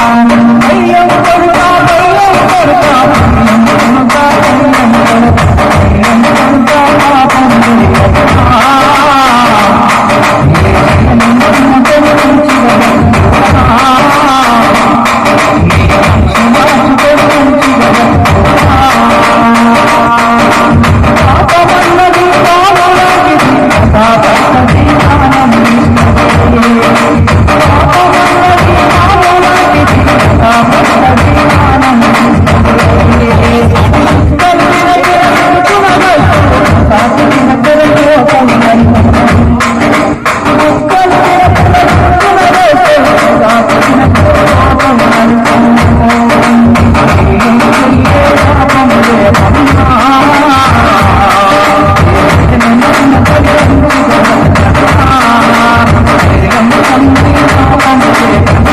అయ్యం కొడుకా Thank you.